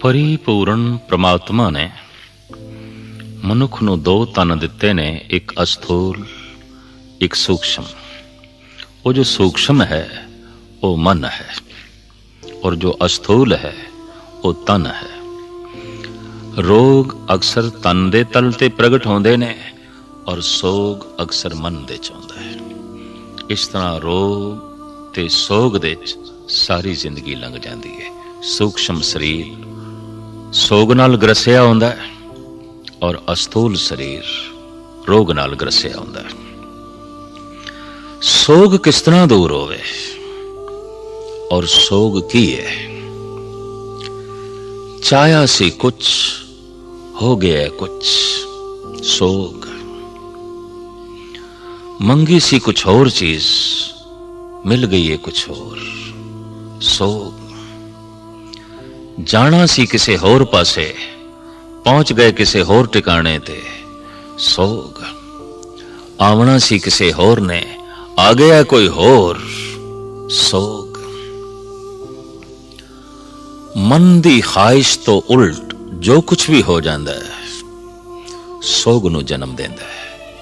ਪਰਿਪੂਰਨ ਪ੍ਰਮਾਤਮਾ ਨੇ ਮਨੁੱਖ ਨੂੰ ਦੋ ਤਨ ਦਿੱਤੇ ਨੇ, ਇੱਕ ਅਸਥੂਲ, ਇੱਕ ਸੂਖਸ਼ਮ। ਉਹ ਜੋ ਸੂਖਸ਼ਮ ਹੈ, ਉਹ ਮਨ ਹੈ ਔਰ ਜੋ ਅਸਥੂਲ ਹੈ, ਉਹ ਤਨ ਹੈ। ਰੋਗ ਅਕਸਰ ਤਨ ਦੇ ਤਲ ਤੇ ਪ੍ਰਗਟ ਹੁੰਦੇ ਨੇ ਔਰ ਸੋਗ ਅਕਸਰ ਮਨ ਦੇ ਚ ਆਉਂਦਾ ਹੈ। ਇਸ ਤਰ੍ਹਾਂ ਰੋਗ ਤੇ ਸੋਗ ਦੇ ਚ ਸਾਰੀ ਜ਼ਿੰਦਗੀ ਲੰਘ ਜਾਂਦੀ ਹੈ। ਸੂਖਸ਼ਮ ਸਰੀਰ। ਸੋਗ ਨਾਲ ਗਰਸਿਆ ਹੁੰਦਾ ਹੈ ਔਰ ਅਸਥੂਲ ਸਰੀਰ ਰੋਗ ਨਾਲ ਗਰਸਿਆ ਹੁੰਦਾ ਹੈ। ਸੋਗ ਕਿਸ ਤਰ੍ਹਾਂ ਦੂਰ ਹੋਵੇ ਔਰ ਸੋਗ ਕੀ ਹੈ? ਚਾਹਿਆ ਸੀ ਕੁਛ, ਹੋ ਗਿਆ ਕੁਛ ਸੋਗ। ਮੰਗੀ ਸੀ ਕੁਛ ਹੋਰ ਚੀਜ਼, ਮਿਲ ਗਈ ਹੈ ਕੁਛ ਹੋਰ ਸੋਗ। ਜਾਣਾ ਸੀ ਕਿਸੇ ਹੋਰ ਪਾਸੇ, ਪਹੁੰਚ ਗਏ ਕਿਸੇ ਹੋਰ ਟਿਕਾਣੇ ਤੇ। ਸੋਗ। ਆਵਣਾ ਸੀ ਕਿਸੇ ਹੋਰ ਨੇ, ਆ ਗਿਆ ਕੋਈ ਹੋਰ। ਸੋਗ। ਮਨ ਦੀ ਖਾਹਿਸ਼ ਤੋਂ ਉਲਟ ਜੋ ਕੁਝ ਵੀ ਹੋ ਜਾਂਦਾ ਹੈ, ਸੋਗ ਨੂੰ ਜਨਮ ਦਿੰਦਾ ਹੈ।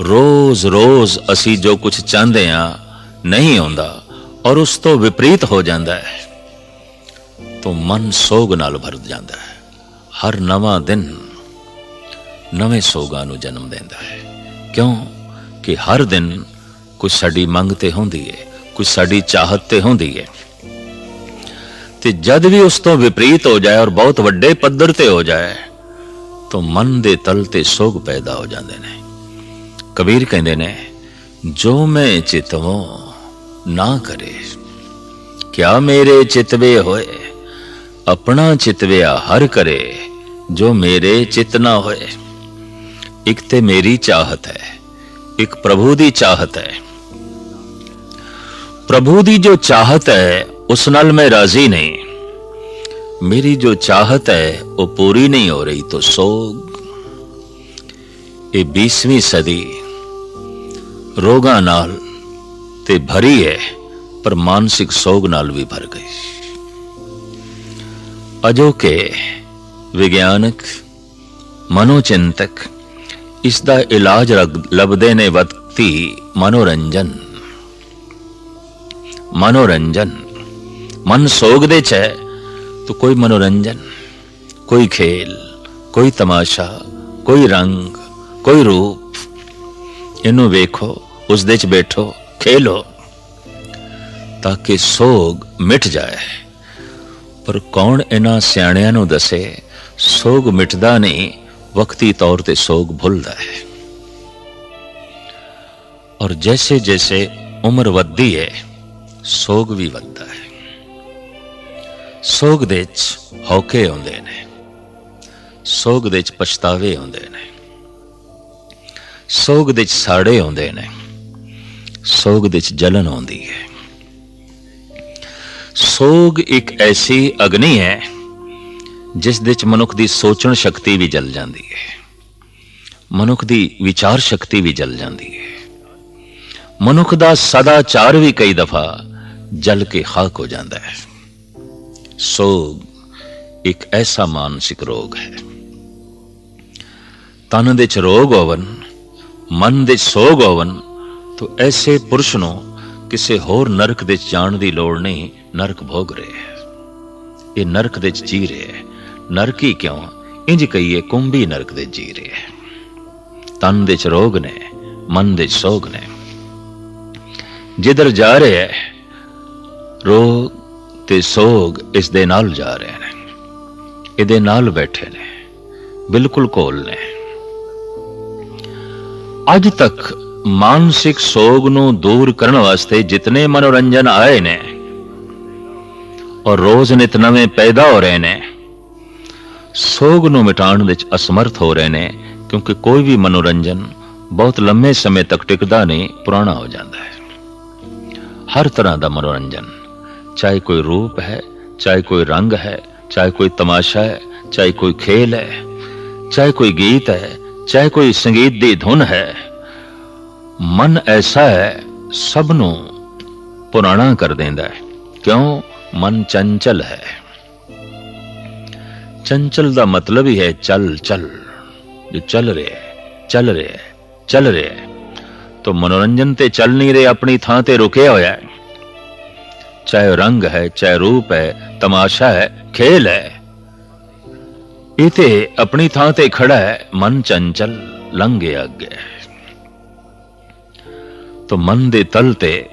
ਰੋਜ਼-ਰੋਜ਼ ਅਸੀਂ ਜੋ ਕੁਝ ਚਾਹੁੰਦੇ ਆ ਨਹੀਂ ਆਉਂਦਾ ਔਰ ਉਸ ਤੋਂ ਵਿਪਰੀਤ ਹੋ ਜਾਂਦਾ ਹੈ। ਤੋਂ ਮਨ ਸੋਗ ਨਾਲ ਭਰ ਜਾਂਦਾ ਹੈ। ਹਰ ਨਵਾਂ ਦਿਨ ਨਵੇਂ ਸੋਗਾਂ ਨੂੰ ਜਨਮ ਦਿੰਦਾ ਹੈ। ਕਿਉਂ? ਕਿ ਹਰ ਦਿਨ ਕੁਝ ਸਾਡੀ ਮੰਗ ਤੇ ਹੁੰਦੀ ਹੈ ਕੁਝ ਸਾਡੀ ਚਾਹਤ ਤੇ ਹੁੰਦੀ ਹੈ ਤੇ ਜਦ ਵੀ ਉਸ ਤੋਂ ਵਿਪਰੀਤ ਹੋ ਜਾਏ ਔਰ ਬਹੁਤ ਵੱਡੇ ਪੱਧਰ ਤੇ ਹੋ ਜਾਏ, ਤਾਂ ਮਨ ਦੇ ਤਲ ਤੇ ਸੋਗ ਪੈਦਾ ਹੋ ਜਾਂਦੇ ਨੇ। ਕਬੀਰ ਕਹਿੰਦੇ ਨੇ, ਜੋ ਮੈਂ ਚਿਤਵੋ ਨਾ ਕਰੇ, ਕਿਆ ਮੇਰੇ ਚਿਤਵੇ ਹੋਏ ਆਪਣਾ ਚਿਤਵਿਆ ਹਰ ਕਰੇ, ਜੋ ਮੇਰੇ ਚਿਤ ਨਾ ਹੋਏ। ਇੱਕ ਤੇ ਮੇਰੀ ਚਾਹਤ ਹੈ, ਇੱਕ ਪ੍ਰਭੂ ਦੀ ਚਾਹਤ ਹੈ। ਪ੍ਰਭੂ ਦੀ ਜੋ ਚਾਹਤ ਹੈ, ਉਸ ਨਾਲ ਮੈਂ ਰਾਜ਼ੀ ਨਹੀਂ। ਮੇਰੀ ਜੋ ਚਾਹਤ ਹੈ, ਉਹ ਪੂਰੀ ਨਹੀਂ ਹੋ ਰਹੀ ਤਾਂ ਸੋਗ। ਇਹ 20ਵੀਂ ਸਦੀ, ਰੋਗਾਂ ਨਾਲ ਤੇ ਭਰੀ ਹੈ, ਪਰ ਮਾਨਸਿਕ ਸੋਗ ਨਾਲ ਵੀ ਭਰ ਗਈ। ਅਜੋਕੇ ਵਿਗਿਆਨਕ ਮਨੋਚਿੰਤਕ ਇਸ ਦਾ ਇਲਾਜ ਰਗ- ਲੱਭਦੇ ਨੇ ਵਕਤੀ ਮਨੋਰੰਜਨ ਮਨੋਰੰਜਨ ਮਨ ਸੋਗ ਦੇ ਚ ਹੈ ਤਾਂ ਕੋਈ ਮਨੋਰੰਜਨ ਕੋਈ ਖੇਲ ਕੋਈ ਤਮਾਸ਼ਾ ਕੋਈ ਰੰਗ ਕੋਈ ਰੂਪ ਇਹਨੂੰ ਵੇਖੋ ਉਸ ਦੇ ਚ ਬੈਠੋ ਖੇਲੋ ਤਾਂ ਕਿ ਸੋਗ ਮਿਟ ਜਾਏ ਪਰ ਕੌਣ ਇਹਨਾਂ ਸਿਆਣਿਆਂ ਨੂੰ ਦੱਸੇ? ਸੋਗ ਮਿਟਦਾ ਨਹੀਂ, ਵਕਤੀ ਤੌਰ ਤੇ ਸੋਗ ਭੁੱਲਦਾ ਹੈ। ਔਰ ਜੈਸੇ ਜੈਸੇ ਉਮਰ ਵੱਧਦੀ ਹੈ, ਸੋਗ ਵੀ ਵੱਧਦਾ ਹੈ। ਸੋਗ ਦੇ ਚ ਹੌਕੇ ਆਉਂਦੇ ਨੇ। ਸੋਗ ਦੇ ਚ ਪਛਤਾਵੇ ਆਉਂਦੇ ਨੇ। ਸੋਗ ਦੇ ਚ ਸਾੜੇ ਆਉਂਦੇ ਨੇ। ਸੋਗ ਦੇ ਚ ਜਲਨ ਆਉਂਦੀ ਹੈ। ਸੋਗ ਇੱਕ ਐਸੀ ਅਗਨੀ ਹੈ, ਜਿਸ ਦੇ ਚ ਮਨੁੱਖ ਦੀ ਸੋਚਣ ਸ਼ਕਤੀ ਵੀ ਜਲ ਜਾਂਦੀ ਹੈ। ਮਨੁੱਖ ਦੀ ਵਿਚਾਰ ਸ਼ਕਤੀ ਵੀ ਜਲ ਜਾਂਦੀ ਹੈ। ਮਨੁੱਖ ਦਾ ਸਦਾਚਾਰ ਵੀ ਕਈ ਦਫਾ ਜਲ ਕੇ ਖਾਕ ਹੋ ਜਾਂਦਾ ਹੈ। ਸੋਗ ਇੱਕ ਐਸਾ ਮਾਨਸਿਕ ਰੋਗ ਹੈ। ਤਨ ਦੇ ਚ ਰੋਗ ਹੋਵਨ, ਮਨ ਦੇ ਸੋਗ ਹੋਵਨ, ਤਾਂ ਐਸੇ ਪੁਰਸ਼ ਨੂੰ ਕਿਸੇ ਹੋਰ ਨਰਕ ਦੇ ਜਾਣ ਦੀ ਲੋੜ ਨਹੀਂ ਨਰਕ ਭੋਗ ਰਿਹਾ ਇਹ ਨਰਕ ਦੇ ਚ ਜੀ ਰਹੇ ਹੈ। ਨਰਕ ਹੀ ਕਿਉਂ? ਇੰਜ ਕਹੀਏ ਕੁੰਭੀ ਨਰਕ ਦੇ ਜੀ ਰਹੇ ਤਨ ਦੇ ਚ ਰੋਗ ਨੇ, ਮਨ ਦੇ ਸੋਗ ਨੇ। ਜਿੱਧਰ ਜਾ ਰਿਹਾ ਹੈ, ਰੋਗ ਤੇ ਸੋਗ ਇਸ ਦੇ ਨਾਲ ਜਾ ਰਹੇ ਨੇ। ਇਹਦੇ ਨਾਲ ਬੈਠੇ ਨੇ। ਬਿਲਕੁਲ ਕੋਲ ਨੇ। ਅੱਜ ਤੱਕ ਮਾਨਸਿਕ ਸੋਗ ਨੂੰ ਦੂਰ ਕਰਨ ਵਾਸਤੇ ਜਿਤਨੇ ਮਨੋਰੰਜਨ ਆਏ ਨੇ ਔਰ ਰੋਜ਼ ਨਿਤ ਨਵੇਂ ਪੈਦਾ ਹੋ ਰਹੇ ਨੇ। ਸੋਗ ਨੂੰ ਮਿਟਾਉਣ ਵਿੱਚ ਅਸਮਰਥ ਹੋ ਰਹੇ ਨੇ, ਕਿਉਂਕਿ ਕੋਈ ਵੀ ਮਨੋਰੰਜਨ ਬਹੁਤ ਲੰਮੇ ਸਮੇਂ ਤੱਕ ਟਿਕਦਾ ਨਹੀਂ, ਪੁਰਾਣਾ ਹੋ ਜਾਂਦਾ ਹੈ। ਹਰ ਤਰ੍ਹਾਂ ਦਾ ਮਨੋਰੰਜਨ, ਚਾਹੇ ਕੋਈ ਰੂਪ ਹੈ, ਚਾਹੇ ਕੋਈ ਰੰਗ ਹੈ, ਚਾਹੇ ਕੋਈ ਤਮਾਸ਼ਾ ਹੈ, ਚਾਹੇ ਕੋਈ ਖੇਲ ਹੈ, ਚਾਹੇ ਕੋਈ ਗੀਤ ਹੈ, ਚਾਹੇ ਕੋਈ ਸੰਗੀਤ ਦੀ ਧੁਨ ਹੈ, ਮਨ ਐਸਾ ਹੈ, ਸਭ ਨੂੰ ਪੁਰਾਣਾ ਕਰ ਦਿੰਦਾ ਹੈ। ਕਿਉਂ? ਮਨ ਚੰਚਲ ਹੈ। ਚੰਚਲ ਦਾ ਮਤਲਬ ਹੀ ਹੈ ਚਲ ਚਲ। ਜੋ ਚੱਲ ਰਿਹਾ ਹੈ, ਚੱਲ ਰਿਹਾ ਹੈ, ਚੱਲ ਰਿਹਾ ਹੈ। ਤੋ ਮਨੋਰੰਜਨ ਤੇ ਚੱਲ ਨਹੀਂ ਰਿਹਾ, ਆਪਣੀ ਥਾਂ ਤੇ ਰੁਕਿਆ ਹੋਇਆ ਹੈ। ਚਾਹੇ ਰੰਗ ਹੈ, ਚਾਹੇ ਰੂਪ ਹੈ, ਤਮਾਸ਼ਾ ਹੈ, ਖੇਲ ਹੈ। ਇਹ ਤੇ ਆਪਣੀ ਥਾਂ ਤੇ ਖੜਾ ਹੈ, ਮਨ ਚੰਚਲ, ਲੰਘ ਗਿਆ ਅੱਗੇ। ਤੋ ਮਨ ਦੇ ਤਲ ਤੇ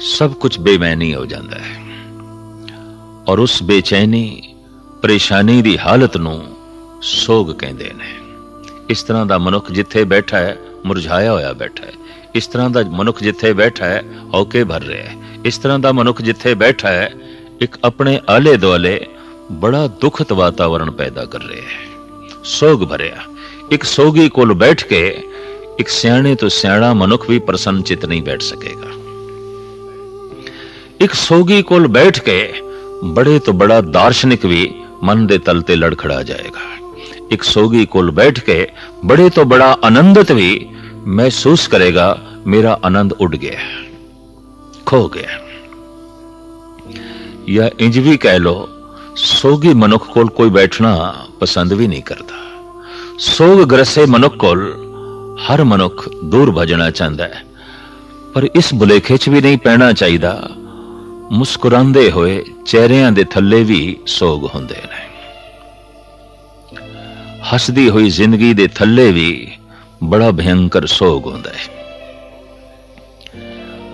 ਸਭ ਕੁਝ ਬੇਮੈਨੀ ਹੋ ਜਾਂਦਾ ਹੈ। ਔਰ ਉਸ ਬੇਚੈਨੀ, ਪਰੇਸ਼ਾਨੀ ਦੀ ਹਾਲਤ ਨੂੰ ਸੋਗ ਕਹਿੰਦੇ ਨੇ। ਇਸ ਤਰ੍ਹਾਂ ਦਾ ਮਨੁੱਖ ਜਿੱਥੇ ਬੈਠਾ ਹੈ, ਮੁਰਝਾਇਆ ਹੋਇਆ ਬੈਠਾ ਹੈ। ਇਸ ਤਰ੍ਹਾਂ ਦਾ ਮਨੁੱਖ ਜਿੱਥੇ ਬੈਠਾ ਹੈ ਹੌਕੇ ਭਰ ਰਿਹਾ ਹੈ। ਇਸ ਤਰ੍ਹਾਂ ਦਾ ਮਨੁੱਖ ਜਿੱਥੇ ਬੈਠਾ ਹੈ, ਇੱਕ ਆਪਣੇ ਆਲੇ ਦੁਆਲੇ ਬੜਾ ਦੁਖਤ ਵਾਤਾਵਰਣ ਪੈਦਾ ਕਰ ਰਿਹਾ ਹੈ। ਸੋਗ ਭਰਿਆ। ਇੱਕ ਸੋਗੀ ਕੋਲ ਬੈਠ ਕੇ ਇੱਕ ਸਿਆਣੇ ਤੋਂ ਸਿਆਣਾ ਮਨੁੱਖ ਵੀ ਪ੍ਰਸੰਨ ਚਿਤ ਨਹੀਂ ਬੈਠ ਸਕੇਗਾ। ਇੱਕ ਸੋਗੀ ਕੋਲ ਬੈਠ ਕੇ ਬੜੇ ਤੋਂ ਬੜਾ ਦਾਰਸ਼ਨਿਕ ਵੀ ਮਨ ਦੇ ਤਲ ਤੇ ਲੜਖੜਾ ਜਾਏਗਾ। ਇੱਕ ਸੋਗੀ ਕੋਲ ਬੈਠ ਕੇ ਬੜੇ ਤੋਂ ਬੜਾ ਆਨੰਦਿਤ ਵੀ ਮਹਿਸੂਸ ਕਰੇਗਾ, ਮੇਰਾ ਆਨੰਦ ਉੱਡ ਗਿਆ, ਖੋ ਗਿਆ। ਜਾਂ ਇੰਜ ਵੀ ਕਹਿ ਲੋ ਸੋਗੀ ਮਨੁੱਖ ਕੋਲ ਕੋਈ ਬੈਠਣਾ ਪਸੰਦ ਵੀ ਨਹੀਂ ਕਰਦਾ। ਸੋਗ ਗ੍ਰਸੇ ਮਨੁੱਖ ਕੋਲ ਹਰ ਮਨੁੱਖ ਦੂਰ ਭਜਣਾ ਚਾਹੁੰਦਾ ਹੈ, ਪਰ ਇਸ ਬੁਲੇਖੇ 'ਚ ਵੀ ਨਹੀਂ ਪੈਣਾ ਚਾਹੀਦਾ ਮੁਸਕਰਾਉਂਦੇ ਹੋਏ ਚਿਹਰਿਆਂ ਦੇ ਥੱਲੇ ਵੀ ਸੋਗ ਹੁੰਦੇ ਨੇ। ਹੱਸਦੀ ਹੋਈ ਜ਼ਿੰਦਗੀ ਦੇ ਥੱਲੇ ਵੀ ਬੜਾ ਭਿਆਨਕ ਸੋਗ ਹੁੰਦਾ ਹੈ।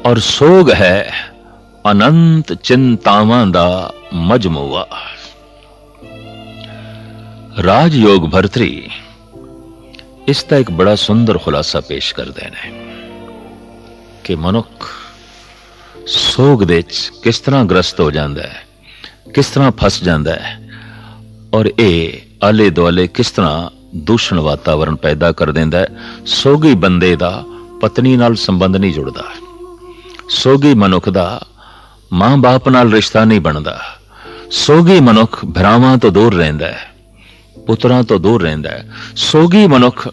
ਔਰ ਸੋਗ ਹੈ ਅਨੰਤ ਚਿੰਤਾਵਾਂ ਦਾ ਮਜਮੂਆ। ਰਾਜਯੋਗ ਭਰਤਰੀ, ਇਸ ਦਾ ਇੱਕ ਬੜਾ ਸੁੰਦਰ ਖੁਲਾਸਾ ਪੇਸ਼ ਕਰਦੇ ਨੇ ਕਿ ਮਨੁੱਖ ਸੋਗ ਦੇ ਵਿੱਚ ਕਿਸ ਤਰ੍ਹਾਂ ਗ੍ਰਸਤ ਹੋ ਜਾਂਦਾ ਹੈ? ਕਿਸ ਤਰ੍ਹਾਂ ਫਸ ਜਾਂਦਾ ਹੈ? ਔਰ ਇਹ ਆਲੇ ਦੁਆਲੇ ਕਿਸ ਤਰ੍ਹਾਂ ਦੂਸ਼ਣ ਵਾਤਾਵਰਣ ਪੈਦਾ ਕਰ ਦਿੰਦਾ ਹੈ? ਸੋਗੀ ਬੰਦੇ ਦਾ ਪਤਨੀ ਨਾਲ ਸੰਬੰਧ ਨਹੀਂ ਜੁੜਦਾ। ਸੋਗੀ ਮਨੁੱਖ ਦਾ ਮਾਂ-ਬਾਪ ਨਾਲ ਰਿਸ਼ਤਾ ਨਹੀਂ ਬਣਦਾ। ਸੋਗੀ ਮਨੁੱਖ ਭਰਾਵਾਂ ਤੋਂ ਦੂਰ ਰਹਿੰਦਾ ਹੈ, ਪੁੱਤਰਾਂ ਤੋਂ ਦੂਰ ਰਹਿੰਦਾ ਹੈ। ਸੋਗੀ ਮਨੁੱਖ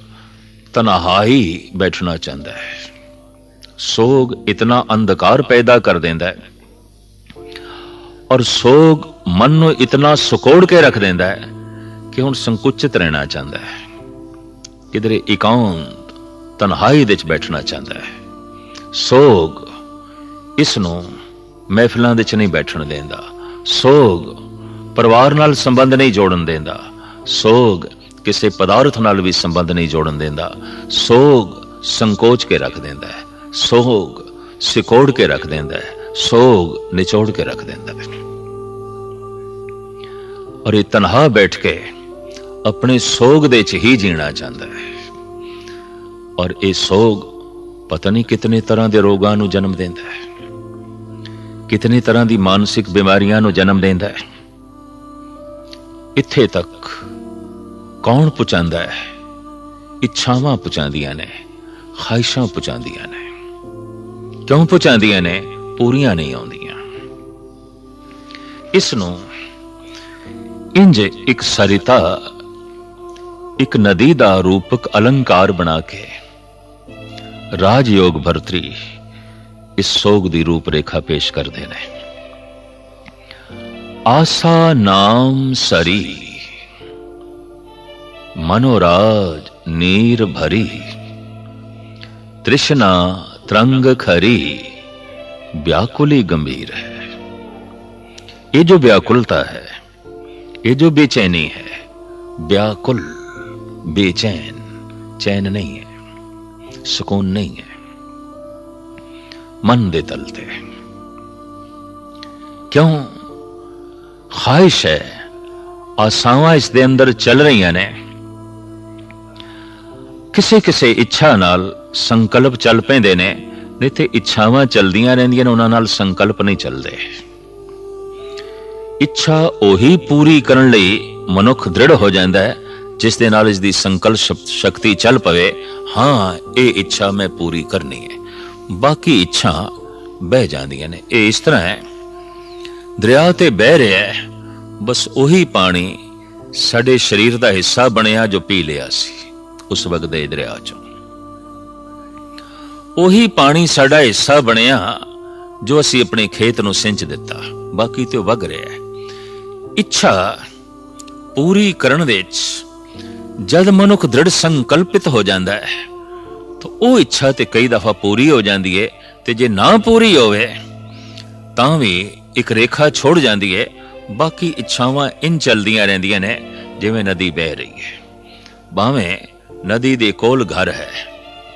ਤਨਹਾਈ ਬੈਠਣਾ ਚਾਹੁੰਦਾ ਹੈ। ਸੋਗ ਇਤਨਾ ਅੰਧਕਾਰ ਪੈਦਾ ਕਰ ਦਿੰਦਾ ਹੈ। ਔਰ ਸੋਗ ਮਨ ਨੂੰ ਇਤਨਾ ਸੁਕੋੜ ਕੇ ਰੱਖ ਦਿੰਦਾ ਹੈ ਕਿ ਹੁਣ ਸੰਕੁਚਿਤ ਰਹਿਣਾ ਚਾਹੁੰਦਾ ਹੈ। ਕਿਧਰੇ ਇਕਾਂਤ ਤਨਹਾਈ ਵਿੱਚ ਬੈਠਣਾ ਚਾਹੁੰਦਾ ਹੈ। ਸੋਗ ਇਸ ਨੂੰ ਮਹਿਫਲਾਂ ਵਿੱਚ ਨਹੀਂ ਬੈਠਣ ਦਿੰਦਾ। ਸੋਗ ਪਰਿਵਾਰ ਨਾਲ ਸੰਬੰਧ ਨਹੀਂ ਜੋੜਨ ਦਿੰਦਾ। ਸੋਗ ਕਿਸੇ ਪਦਾਰਥ ਨਾਲ ਵੀ ਸੰਬੰਧ ਨਹੀਂ ਜੋੜਨ ਦਿੰਦਾ। ਸੋਗ ਸੰਕੋਚ ਕੇ ਰੱਖ ਦਿੰਦਾ ਹੈ। ਸੋਗ ਸਿਕੋੜ ਕੇ ਰੱਖ ਦਿੰਦਾ ਹੈ, ਸੋਗ ਨਿਚੋੜ ਕੇ ਰੱਖ ਦਿੰਦਾ ਹੈ। ਔਰ ਇਹ ਤਨਹਾ ਬੈਠ ਕੇ ਆਪਣੇ ਸੋਗ ਦੇ ਚ ਹੀ ਜੀਣਾ ਚਾਹੁੰਦਾ ਹੈ। ਔਰ ਇਹ ਸੋਗ ਪਤਾ ਨਹੀਂ ਕਿਤਨੇ ਤਰ੍ਹਾਂ ਦੇ ਰੋਗਾਂ ਨੂੰ ਜਨਮ ਦਿੰਦਾ ਹੈ, ਕਿਤਨੇ ਤਰ੍ਹਾਂ ਦੀ ਮਾਨਸਿਕ ਬਿਮਾਰੀਆਂ ਨੂੰ ਜਨਮ ਦਿੰਦਾ ਹੈ। ਇੱਥੇ ਤੱਕ ਕੌਣ ਪਹੁੰਚਾਉਂਦਾ ਹੈ? ਇੱਛਾਵਾਂ ਪਹੁੰਚਾਉਂਦੀਆਂ ਨੇ, ਖਾਹਿਸ਼ਾਂ ਪਹੁੰਚਾਉਂਦੀਆਂ ਨੇ। ਕਿਉਂ ਪਹੁੰਚਾਉਂਦੀਆਂ ਨੇ, ਪੂਰੀਆਂ ਨਹੀਂ ਆਉਂਦੀਆਂ। ਇਸ ਨੂੰ ਇੰਜ ਇੱਕ ਸਰਿਤਾ, ਇੱਕ ਨਦੀ ਦਾ ਰੂਪਕ ਅਲੰਕਾਰ ਬਣਾ ਕੇ ਰਾਜਯੋਗ ਭਰਤਰੀ ਇਸ ਸੋਗ ਦੀ ਰੂਪ ਰੇਖਾ ਪੇਸ਼ ਕਰਦੇ ਨੇ। ਆਸਾ ਨਾਮ ਸਰੀ, ਮਨੋਰਾਜ ਨੀਰ ਭਰੀ, ਤ੍ਰਿਸ਼ਨਾ त्रंग खरी व्याकुली गंभीर है। ये जो व्याकुलता है, ये जो बेचैनी है, व्याकुल, बेचैन, चैन नहीं है, सुकून नहीं है। मन देतलते क्यों? ख्वाहिश है, आशाएँ इसके अंदर चल रही ने। ਕਿਸੇ ਕਿਸੇ ਇੱਛਾ ਨਾਲ ਸੰਕਲਪ ਚੱਲ ਪੈਂਦੇ ਨੇ, ਨਹੀਂ ਤੇ ਇੱਛਾਵਾਂ ਚੱਲਦੀਆਂ ਰਹਿੰਦੀਆਂ ਨੇ, ਉਹਨਾਂ ਨਾਲ ਸੰਕਲਪ ਨਹੀਂ ਚੱਲਦੇ। ਇੱਛਾ ਉਹੀ ਪੂਰੀ ਕਰਨ ਲਈ ਮਨੁੱਖ ਦ੍ਰਿੜ ਹੋ ਜਾਂਦਾ ਹੈ, ਜਿਸ ਦੇ ਨਾਲ ਇਸ ਦੀ ਸੰਕਲਪ ਸ਼ਕ- ਸ਼ਕਤੀ ਚੱਲ ਪਵੇ, ਹਾਂ, ਇਹ ਇੱਛਾ ਮੈਂ ਪੂਰੀ ਕਰਨੀ ਹੈ। ਬਾਕੀ ਇੱਛਾ ਬਹਿ ਜਾਂਦੀਆਂ ਨੇ। ਇਹ ਇਸ ਤਰ੍ਹਾਂ ਹੈ, ਦਰਿਆ ਤੇ ਬਹਿ ਰਿਹਾ ਹੈ, ਬਸ ਉਹੀ ਪਾਣੀ ਸਾਡੇ ਸਰੀਰ ਦਾ ਹਿੱਸਾ ਬਣਿਆ ਜੋ ਪੀ ਲਿਆ ਸੀ। ਉਸ ਵਗਦੇ ਦਰਿਆ ਚੋਂ। ਉਹੀ ਪਾਣੀ ਸਾਡਾ ਹਿੱਸਾ ਬਣਿਆ ਜੋ ਅਸੀਂ ਆਪਣੇ ਖੇਤ ਨੂੰ ਸਿੰਚ ਦਿੱਤਾ। ਬਾਕੀ ਤੇ ਉਹ ਵਗ ਰਿਹਾ ਹੈ। ਇੱਛਾ ਪੂਰੀ ਕਰਨ ਦੇ ਵਿੱਚ ਜਦ ਮਨੁੱਖ ਦ੍ਰਿੜ ਸੰਕਲਪਿਤ ਹੋ ਜਾਂਦਾ ਹੈ, ਤਾਂ ਉਹ ਇੱਛਾ ਤੇ ਕਈ ਦਫਾ ਪੂਰੀ ਹੋ ਜਾਂਦੀ ਹੈ ਤੇ ਜੇ ਨਾ ਪੂਰੀ ਹੋਵੇ, ਤਾਂ ਵੀ ਇੱਕ ਰੇਖਾ ਛੋੜ ਜਾਂਦੀ ਹੈ। ਬਾਕੀ ਇੱਛਾਵਾਂ ਇਨ ਚਲਦੀਆਂ ਰਹਿੰਦੀਆਂ ਨੇ ਜਿਵੇਂ ਨਦੀ ਵਹਿ ਰਹੀ ਹੈ। ਭਾਵੇਂ ਨਦੀ ਦੇ ਕੋਲ ਘਰ ਹੈ,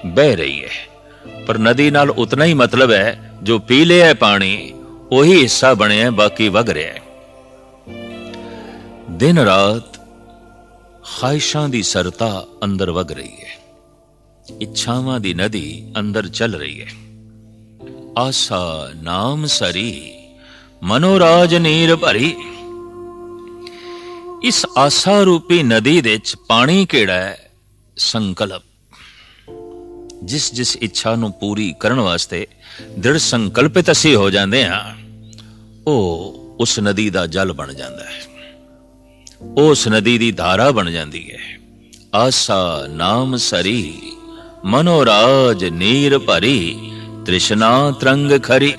ਬਹਿ ਰਹੀ ਹੈ। ਪਰ ਨਦੀ ਨਾਲ ਉਤਨਾ ਹੀ ਮਤਲਬ ਹੈ, ਜੋ ਪੀ ਲਿਆ ਹੈ ਪਾਣੀ, ਉਹੀ ਹਿੱਸਾ ਬਣਿਆ ਬਾਕੀ ਵਗ ਰਿਹਾ ਹੈ। ਦਿਨ ਰਾਤ ਖਾਹਿਸ਼ਾਂ ਦੀ ਸਰਤਾ ਅੰਦਰ ਵਗ ਰਹੀ ਹੈ। ਇੱਛਾਵਾਂ ਦੀ ਨਦੀ ਅੰਦਰ ਚੱਲ ਰਹੀ ਹੈ। ਆਸਾ ਨਾਮ ਸਰੀ, ਮਨੋਰਾਜ ਨੀਰ ਭਰੀ। ਇਸ ਆਸਾ ਰੂਪੀ ਨਦੀ ਦੇ ਵਿੱਚ ਪਾਣੀ ਕਿਹੜਾ ਹੈ? ਸੰਕਲਪ। ਜਿਸ ਜਿਸ ਇੱਛਾ ਨੂੰ ਪੂਰੀ ਕਰਨ ਵਾਸਤੇ ਦ੍ਰਿੜ ਸੰਕਲਪਿਤ ਅਸੀਂ ਹੋ ਜਾਂਦੇ ਹਾਂ, ਉਹ ਉਸ ਨਦੀ ਦਾ ਜਲ ਬਣ ਜਾਂਦਾ ਹੈ। ਉਸ ਨਦੀ ਦੀ ਧਾਰਾ ਬਣ ਜਾਂਦੀ ਹੈ। ਆਸਾ ਨਾਮ ਸਰੀ, ਮਨੋਰਾਜ ਨੀਰ ਭਰੀ, ਤ੍ਰਿਸ਼ਨਾ ਤਰੰਗ ਖਰੀ।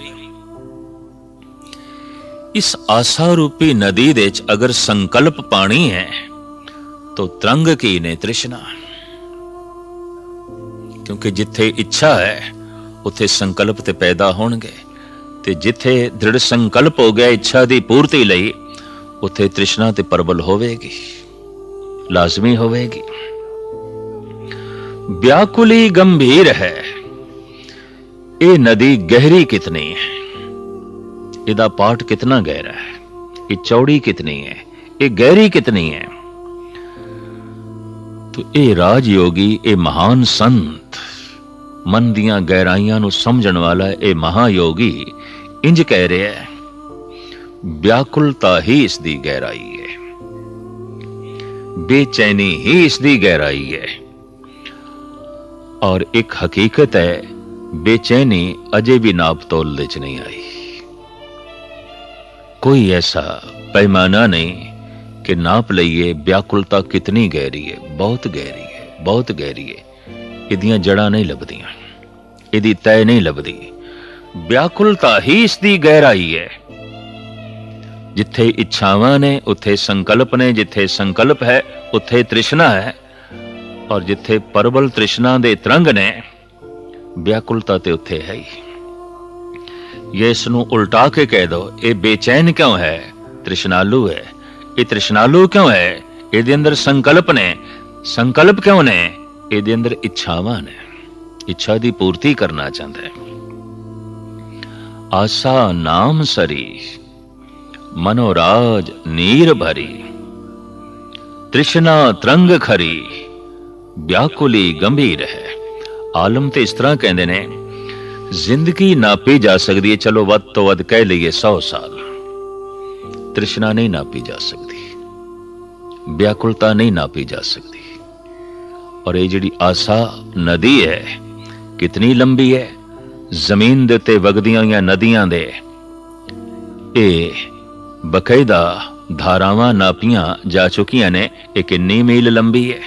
ਇਸ ਆਸਾ ਰੂਪੀ ਨਦੀ ਦੇ ਵਿੱਚ ਅਗਰ ਸੰਕਲਪ ਪਾਣੀ ਹੈ, ਤੋ ਤਰੰਗ ਕੀ ਨੇ ਤ੍ਰਿਸ਼ਨਾ? ਕਿਉਂਕਿ ਜਿੱਥੇ ਇੱਛਾ ਹੈ, ਉੱਥੇ ਸੰਕਲਪ ਤੇ ਪੈਦਾ ਹੋਣਗੇ। ਤੇ ਜਿੱਥੇ ਦ੍ਰਿੜ ਸੰਕਲਪ ਹੋ ਗਿਆ ਇੱਛਾ ਦੀ ਪੂਰਤੀ ਲਈ, ਉੱਥੇ ਤ੍ਰਿਸ਼ਨਾ ਤੇ ਪਰਬਲ ਹੋਵੇਗੀ, ਲਾਜ਼ਮੀ ਹੋਵੇਗੀ। ਵਿਆਕੁਲੀ ਗੰਭੀਰ ਹੈ। ਇਹ ਨਦੀ ਗਹਿਰੀ ਕਿਤਨੀ ਹੈ? ਇਹਦਾ ਪਾਠ ਕਿਤਨਾ ਗਹਿਰਾ ਹੈ? ਇਹ ਚੌੜੀ ਕਿਤਨੀ ਹੈ? ਇਹ ਗਹਿਰੀ ਕਿਤਨੀ ਹੈ? ਤੋ ਇਹ ਰਾਜ ਯੋਗੀ ਇਹ ਮਹਾਨ ਸੰਤ। ਮਨ ਦੀਆਂ ਗਹਿਰਾਈਆਂ ਨੂੰ ਸਮਝਣ ਵਾਲਾ ਇਹ ਮਹਾਯੋਗੀ ਇੰਜ ਕਹਿ ਰਿਹਾ ਹੈ ਵਿਆਕੁਲਤਾ ਹੀ ਇਸ ਦੀ ਗਹਿਰਾਈ ਹੈ। ਬੇਚੈਨੀ ਹੀ ਇਸ ਦੀ ਗਹਿਰਾਈ ਹੈ। ਔਰ ਇੱਕ ਹਕੀਕਤ ਹੈ, ਬੇਚੈਨੀ ਅਜੇ ਵੀ ਨਾਪ ਤੋਲ ਚ ਨਹੀਂ ਆਈ। ਕੋਈ ਐਸਾ ਪੈਮਾਨਾ ਨਹੀਂ ਕਿ ਨਾਪ ਲਈਏ, ਵਿਆਕੁਲਤਾ ਕਿਤਨੀ ਗਹਿਰੀ ਹੈ ਬਹੁਤ ਗਹਿਰੀ ਹੈ ਬਹੁਤ ਗਹਿਰੀ ਹੈ ਇਹਦੀਆਂ ਜੜਾਂ ਨਹੀਂ ਲੱਭਦੀਆਂ, ਇਹਦੀ ਤੈ ਨਹੀਂ ਲੱਭਦੀ। ਵਿਆਕੁਲਤਾ ਹੀ ਇਸ ਦੀ ਗਹਿਰਾਈ ਹੈ ਜਿੱਥੇ ਇੱਛਾਵਾਂ ਨੇ, ਉੱਥੇ ਸੰਕਲਪ ਨੇ, ਜਿੱਥੇ ਸੰਕਲਪ ਹੈ, ਉੱਥੇ ਤ੍ਰਿਸ਼ਨਾ ਹੈ। ਔਰ ਜਿੱਥੇ ਪਰਬਲ ਤ੍ਰਿਸ਼ਨਾ ਦੇ ਤਰੰਗ ਨੇ, ਵਿਆਕੁਲਤਾ ਤੇ ਉੱਥੇ ਹੈ ਹੀ। ਇਹ ਇਸ ਨੂੰ ਉਲਟਾ ਕੇ ਕਹਿ ਦੋ, ਇਹ ਬੇਚੈਨ ਕਿਉਂ ਹੈ? ਤ੍ਰਿਸ਼ਨਾਲੂ ਹੈ। ਇਹ ਤ੍ਰਿਸ਼ਨਾਲੂ ਕਿਉਂ ਹੈ ਇਹਦੇ ਅੰਦਰ ਸੰਕਲਪ ਨੇ ਸੰਕਲਪ ਕਿਉਂ ਨੇ ਇਹਦੇ ਅੰਦਰ ਇੱਛਾਵਾਂ ਨੇ ਇੱਛਾ ਦੀ ਪੂਰਤੀ ਕਰਨਾ ਚਾਹੁੰਦਾ ਹੈ ਆਸਾ ਨਾਮ ਸਰੀ ਮਨੋਰਾਜ ਨੀਰ ਭਰੀ ਤ੍ਰਿਸ਼ਨਾ ਤਰੰਗ ਖਰੀ ਵਿਆਕੁਲੀ ਗੰਭੀਰ ਹੈ ਆਲਮ ਤੇ ਇਸ ਤਰ੍ਹਾਂ ਕਹਿੰਦੇ ਨੇ ਜ਼ਿੰਦਗੀ ਨਾਪੀ ਜਾ ਸਕਦੀ ਹੈ ਚਲੋ ਵੱਧ ਤੋਂ ਵੱਧ ਕਹਿ ਲਈਏ 100 ਸਾਲ ਤ੍ਰਿਸ਼ਨਾ ਨਹੀਂ ਨਾਪੀ ਜਾ ਸਕਦੀ ਵਿਆਕੁਲਤਾ ਨਹੀਂ ਨਾਪੀ ਜਾ ਸਕਦੀ। ਔਰ ਇਹ ਜਿਹੜੀ ਆਸਾ ਨਦੀ ਹੈ, ਕਿਤਨੀ ਲੰਬੀ ਹੈ? ਜ਼ਮੀਨ ਦੇ ਉੱਤੇ ਵਗਦੀਆਂ ਹੋਈਆਂ ਨਦੀਆਂ ਦੇ। ਇਹ ਬਕਾਇਦਾ ਧਾਰਾਵਾਂ ਨਾਪੀਆਂ ਜਾ ਚੁੱਕੀਆਂ ਨੇ, ਇਹ ਕਿੰਨੀ ਮੀਲ ਲੰਬੀ ਹੈ?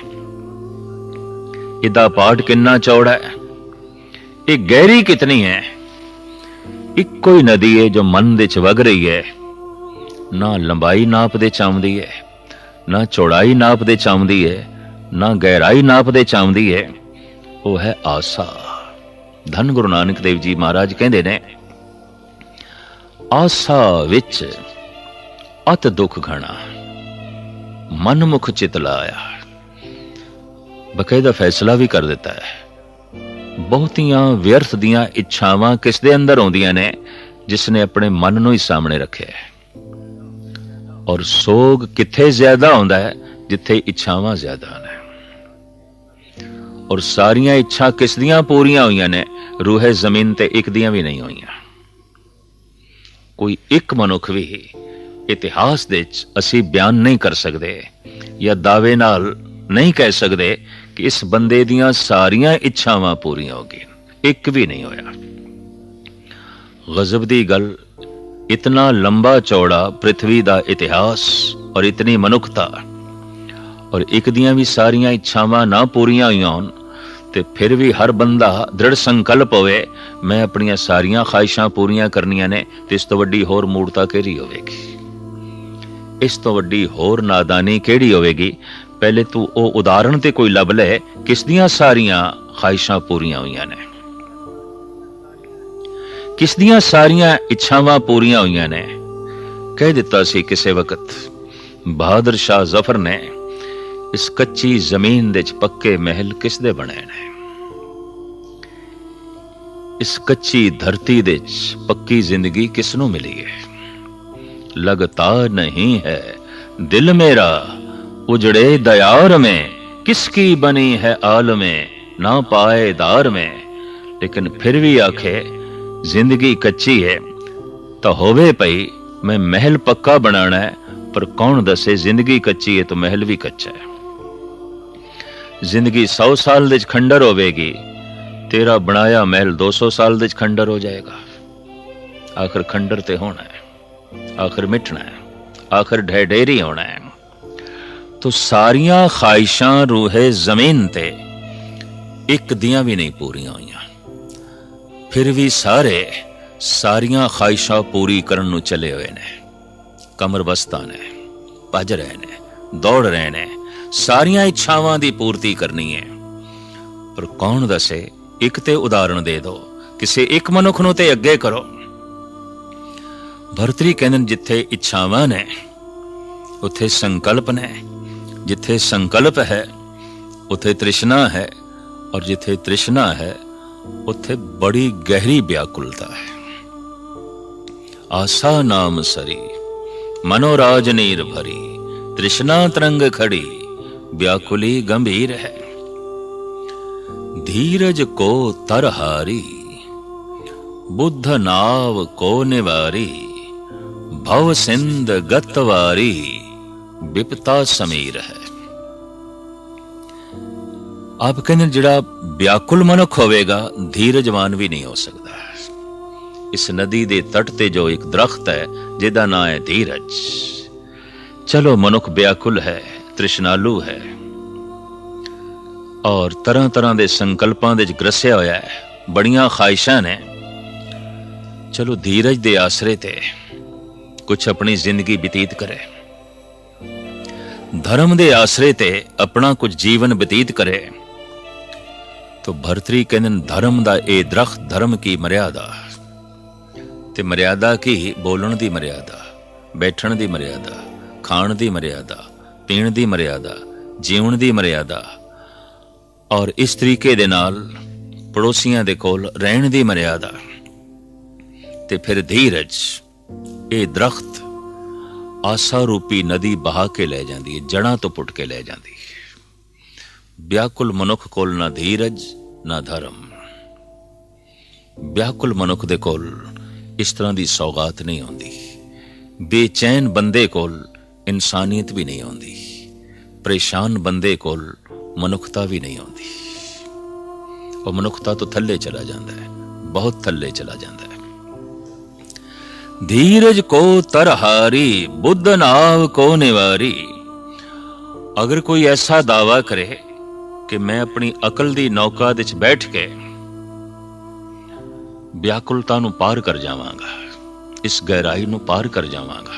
ਇਹਦਾ ਪਾਟ ਕਿੰਨਾ ਚੌੜਾ ਹੈ? ਇਹ ਗਹਿਰੀ ਕਿਤਨੀ ਹੈ? ਇੱਕੋ ਹੀ ਨਦੀ ਹੈ ਜੋ ਮਨ ਦੇ ਚ ਵਗ ਰਹੀ ਹੈ, ਨਾ ਲੰਬਾਈ ਨਾਪ ਦੇ ਚਾਹੁੰਦੀ ਹੈ। ਨਾ ਚੌੜਾਈ ਨਾਪ ਦੇ ਚਾਹੁੰਦੀ ਹੈ ਨਾ ਗਹਿਰਾਈ ਨਾਪ ਦੇ ਚਾਹੁੰਦੀ ਹੈ ਉਹ ਹੈ ਆਸਾ। ਧੰਨ ਗੁਰੂ ਨਾਨਕ ਦੇਵ ਜੀ ਮਹਾਰਾਜ ਕਹਿੰਦੇ ਨੇ, ਆਸਾ ਵਿੱਚ ਅਤ ਦੁੱਖ ਘਣਾ ਮਨ ਮੁਖ ਚਿਤ ਲਾਇਆ। ਬਕਾਇਦਾ ਫੈਸਲਾ ਵੀ ਕਰ ਦਿੱਤਾ ਹੈ। ਬਹੁਤੀਆਂ ਵਿਅਰਥ ਦੀਆਂ ਇੱਛਾਵਾਂ ਕਿਸ ਦੇ ਅੰਦਰ ਆਉਂਦੀਆਂ ਨੇ, ਜਿਸ ਨੇ ਆਪਣੇ ਮਨ ਨੂੰ ਹੀ ਸਾਹਮਣੇ ਰੱਖਿਆ ਹੈ। ਔਰ ਸੋਗ ਕਿੱਥੇ ਜ਼ਿਆਦਾ ਹੁੰਦਾ ਹੈ? ਜਿੱਥੇ ਇੱਛਾਵਾਂ ਜ਼ਿਆਦਾ ਨੇ। ਔਰ ਸਾਰੀਆਂ ਇੱਛਾ ਕਿਸ ਦੀਆਂ ਪੂਰੀਆਂ ਹੋਈਆਂ ਨੇ? ਰੂਹੇ ਜ਼ਮੀਨ ਤੇ ਇੱਕ ਦੀਆਂ ਵੀ ਨਹੀਂ ਹੋਈਆਂ। ਕੋਈ ਇੱਕ ਮਨੁੱਖ ਵੀ ਇਤਿਹਾਸ ਦੇ ਵਿੱਚ ਅਸੀਂ ਬਿਆਨ ਨਹੀਂ ਕਰ ਸਕਦੇ ਜਾਂ ਦਾਅਵੇ ਨਾਲ ਨਹੀਂ ਕਹਿ ਸਕਦੇ ਕਿ ਇਸ ਬੰਦੇ ਦੀਆਂ ਸਾਰੀਆਂ ਇੱਛਾਵਾਂ ਪੂਰੀਆਂ ਹੋ ਗਈਆਂ। ਇੱਕ ਵੀ ਨਹੀਂ ਹੋਇਆ। ਗਜ਼ਬ ਦੀ ਗੱਲ ਇਤਨਾ ਲੰਬਾ ਚੌੜਾ ਪ੍ਰithvi ਦਾ ਇਤਿਹਾਸ ਔਰ ਇਤਨੀ ਮਨੁੱਖਤਾ। ਔਰ ਇੱਕ ਦੀਆਂ ਵੀ ਸਾਰੀਆਂ ਇੱਛਾਵਾਂ ਨਾ ਪੂਰੀਆਂ ਹੋਈਆਂ ਹੋਣ, ਤੇ ਫਿਰ ਵੀ ਹਰ ਬੰਦਾ ਦ੍ਰਿੜ ਸੰਕਲਪ ਹੋਵੇ, ਮੈਂ ਆਪਣੀਆਂ ਸਾਰੀਆਂ ਖਾਹਿਸ਼ਾਂ ਪੂਰੀਆਂ ਕਰਨੀਆਂ ਨੇ, ਤੇ ਇਸ ਤੋਂ ਵੱਡੀ ਹੋਰ ਮੂਰਤਾ ਕਿਹੜੀ ਹੋਵੇਗੀ? ਇਸ ਤੋਂ ਵੱਡੀ ਹੋਰ ਨਾਦਾਨੀ ਕਿਹੜੀ ਹੋਵੇਗੀ? ਪਹਿਲੇ ਤੂੰ ਉਹ ਉਦਾਹਰਣ ਤੇ ਕੋਈ ਲੱਭ ਲੈ, ਕਿਸ ਦੀਆਂ ਸਾਰੀਆਂ ਖਾਹਿਸ਼ਾਂ ਪੂਰੀਆਂ ਹੋਈਆਂ ਨੇ? ਕਿਸ ਦੀਆਂ ਸਾਰੀਆਂ ਇੱਛਾਵਾਂ ਪੂਰੀਆਂ ਹੋਈਆਂ ਨੇ? ਕਹਿ ਦਿੱਤਾ ਸੀ ਕਿਸੇ ਵਕਤ, ਬਹਾਦਰ ਸ਼ਾਹ ਜ਼ਫਰ ਨੇ ਇਸ ਕੱਚੀ ਜ਼ਮੀਨ ਦੇ ਚ ਪੱਕੇ ਮਹਿਲ ਕਿਸ ਦੇ ਬਣੇ ਨੇ? ਇਸ ਕੱਚੀ ਧਰਤੀ ਦੇ ਚ ਪੱਕੀ ਜ਼ਿੰਦਗੀ ਕਿਸ ਨੂੰ ਮਿਲੀ ਹੈ? ਲਗਤਾ ਨਹੀਂ ਹੈ, ਦਿਲ ਮੇਰਾ ਉਜੜੇ ਦਇਆਰ ਮੇ, ਕਿਸ ਕੀ ਬਣੀ ਹੈ ਆਲਮੇ, ਨਾ ਪਾਏਦਾਰ ਮੈਂ, ਲੇਕਿਨ ਫਿਰ ਵੀ ਆਖੇ ਜ਼ਿੰਦਗੀ ਕੱਚੀ ਹੈ, ਤਾਂ ਹੋਵੇ ਪਈ ਮੈਂ ਮਹਿਲ ਪੱਕਾ ਬਣਾਣਾ ਹੈ, ਪਰ ਕੌਣ ਦੱਸੇ ਜ਼ਿੰਦਗੀ ਕੱਚੀ ਹੈ ਤਾਂ ਮਹਿਲ ਵੀ ਕੱਚਾ ਹੈ। ਜ਼ਿੰਦਗੀ 100 ਸਾਲ ਦੇ ਵਿੱਚ ਖੰਡਰ ਹੋਵੇਗੀ, ਤੇਰਾ ਬਣਾਇਆ ਮਹਿਲ 200 ਸਾਲ ਦੇ ਵਿੱਚ ਖੰਡਰ ਹੋ ਜਾਏਗਾ। ਆਖਰ ਖੰਡਰ ਤੇ ਹੋਣਾ ਹੈ, ਆਖਰ ਮਿਟਣਾ ਹੈ, ਆਖਰ ਢਹਿ ਹੋਣਾ ਹੈ। ਤੋ ਸਾਰੀਆਂ ਖਾਇਸ਼ਾਂ ਰੂਹੇ ਜ਼ਮੀਨ ਤੇ, ਇੱਕ ਦੀਆਂ ਵੀ ਨਹੀਂ ਪੂਰੀਆਂ ਹੋਈਆਂ। ਫਿਰ ਵੀ ਸਾਰੇ ਸਾਰੀਆਂ ਖਾਹਿਸ਼ਾਂ ਪੂਰੀ ਕਰਨ ਨੂੰ ਚਲੇ ਹੋਏ ਨੇ। ਕਮਰ ਬਸਤਾ ਨੇ ਭੱਜ ਰਹੇ ਨੇ ਦੌੜ ਰਹੇ ਨੇ ਸਾਰੀਆਂ ਇੱਛਾਵਾਂ ਦੀ ਪੂਰਤੀ ਕਰਨੀ ਹੈ। ਪਰ ਕੌਣ ਦੱਸੇ ਇੱਕ ਤੇ ਉਦਾਹਰਣ ਦੇ ਦਿਓ ਕਿਸੇ ਇੱਕ ਮਨੁੱਖ ਨੂੰ ਤੇ ਅੱਗੇ ਕਰੋ। ਭਰਤਰੀ ਕਹਿੰਦੇ ਨੇ, ਜਿੱਥੇ ਇੱਛਾਵਾਂ ਨੇ ਉੱਥੇ ਸੰਕਲਪ ਨੇ ਜਿੱਥੇ ਸੰਕਲਪ ਹੈ ਉੱਥੇ ਤ੍ਰਿਸ਼ਨਾ ਹੈ ਔਰ ਜਿੱਥੇ ਤ੍ਰਿਸ਼ਨਾ ਹੈ ਉੱਥੇ ਬੜੀ ਗਹਿਰੀ ਵਿਆਕੁਲਤਾ ਹੈ ਆਸਾ ਨਾਮ ਸਰੀ ਮਨੋਰਾਜ ਨੀਰ ਭਰੀ ਤ੍ਰਿਸ਼ਨਾ ਤਰੰਗ ਖੜੀ ਵਿਆਕੁਲੀ ਗੰਭੀਰ ਹੈ ਧੀਰਜ ਕੋ ਤਰਹਾਰੀ बुद्ध नाव को निवारी भव सिंध गतवारी ਵਿਪਤਾ ਸਮੀਰ ਹੈ ਆਪ ਕਹਿੰਦੇ ਜਿਹੜਾ ਵਿਆਕੁਲ ਮਨੁੱਖ ਹੋਵੇਗਾ, ਧੀਰਜਵਾਨ ਵੀ ਨਹੀਂ ਹੋ ਸਕਦਾ। ਇਸ ਨਦੀ ਦੇ ਤੱਟ ਤੇ ਜੋ ਇੱਕ ਦਰਖਤ ਹੈ, ਜਿਹਦਾ ਨਾਮ ਹੈ ਧੀਰਜ। ਚਲੋ ਮਨੁੱਖ ਵਿਆਕੁਲ ਹੈ, ਤ੍ਰਿਸ਼ਨਾਲੂ ਹੈ। ਔਰ ਤਰ੍ਹਾਂ ਤਰ੍ਹਾਂ ਦੇ ਸੰਕਲਪਾਂ ਦੇ ਵਿੱਚ ਗਰਸਿਆ ਹੋਇਆ ਹੈ। ਬੜੀਆਂ ਖਾਹਿਸ਼ਾਂ ਨੇ। ਚਲੋ ਧੀਰਜ ਦੇ ਆਸਰੇ ਤੇ ਕੁਝ ਆਪਣੀ ਜ਼ਿੰਦਗੀ ਬਤੀਤ ਕਰੇ। ਧਰਮ ਦੇ ਆਸਰੇ ਤੇ ਆਪਣਾ ਕੁਝ ਜੀਵਨ ਬਤੀਤ ਕਰੇ। ਤੋ ਭਰਤਰੀ ਕਹਿੰਦੇ ਨੇ, ਧਰਮ ਦਾ ਇਹ ਦਰਖਤ ਧਰਮ ਕੀ ਮਰਿਆਦਾ? ਤੇ ਮਰਿਆਦਾ ਕੀ? ਬੋਲਣ ਦੀ ਮਰਿਆਦਾ ਬੈਠਣ ਦੀ ਮਰਿਆਦਾ ਖਾਣ ਦੀ ਮਰਿਆਦਾ ਪੀਣ ਦੀ ਮਰਿਆਦਾ ਜੀਵਨ ਦੀ ਮਰਿਆਦਾ। ਔਰ ਇਸ ਤਰੀਕੇ ਦੇ ਨਾਲ ਪੜੋਸੀਆਂ ਦੇ ਕੋਲ ਰਹਿਣ ਦੀ ਮਰਿਆਦਾ। ਤੇ ਫਿਰ ਧੀਰਜ ਇਹ ਦਰਖਤ ਆਸਾ ਰੂਪੀ ਨਦੀ ਬਹਾ ਕੇ ਲੈ ਜਾਂਦੀ ਹੈ ਜੜਾਂ ਤੋਂ ਪੁੱਟ ਕੇ ਲੈ ਜਾਂਦੀ ਹੈ ਵਿਆਕੁਲ ਮਨੁੱਖ ਕੋਲ ਨਾ ਧੀਰਜ ਨਾ ਧਰਮ। ਬਿਆਕੁਲ ਮਨੁੱਖ ਦੇ ਕੋਲ ਇਸ ਤਰ੍ਹਾਂ ਦੀ ਸੌਗਾਤ ਨਹੀਂ ਹੁੰਦੀ ਬੇਚੈਨ ਬੰਦੇ ਕੋਲ ਇਨਸਾਨੀਅਤ ਵੀ ਨਹੀਂ ਆਉਂਦੀ। ਪਰੇਸ਼ਾਨ ਬੰਦੇ ਕੋਲ ਮਨੁੱਖਤਾ ਵੀ ਨਹੀਂ ਆਉਂਦੀ। ਉਹ ਮਨੁੱਖਤਾ ਤੋਂ ਥੱਲੇ ਚਲਾ ਜਾਂਦਾ ਹੈ, ਬਹੁਤ ਥੱਲੇ ਚਲਾ ਜਾਂਦਾ ਹੈ। ਧੀਰਜ ਕੋ ਤਰਹਾਰੀ, ਬੁੱਧ ਨਾਵ ਕੋ ਨਿਵਾਰੀ। ਅਗਰ ਕੋਈ ਐਸਾ ਦਾਵਾ ਕਰੇ ਕਿ ਮੈਂ ਆਪਣੀ ਅਕਲ ਦੀ ਨੌਕਾ ਦੇ ਵਿੱਚ ਬੈਠ ਕੇ ਵਿਆਕੁਲਤਾ ਨੂੰ ਪਾਰ ਕਰ ਜਾਵਾਂਗਾ, ਇਸ ਗਹਿਰਾਈ ਨੂੰ ਪਾਰ ਕਰ ਜਾਵਾਂਗਾ।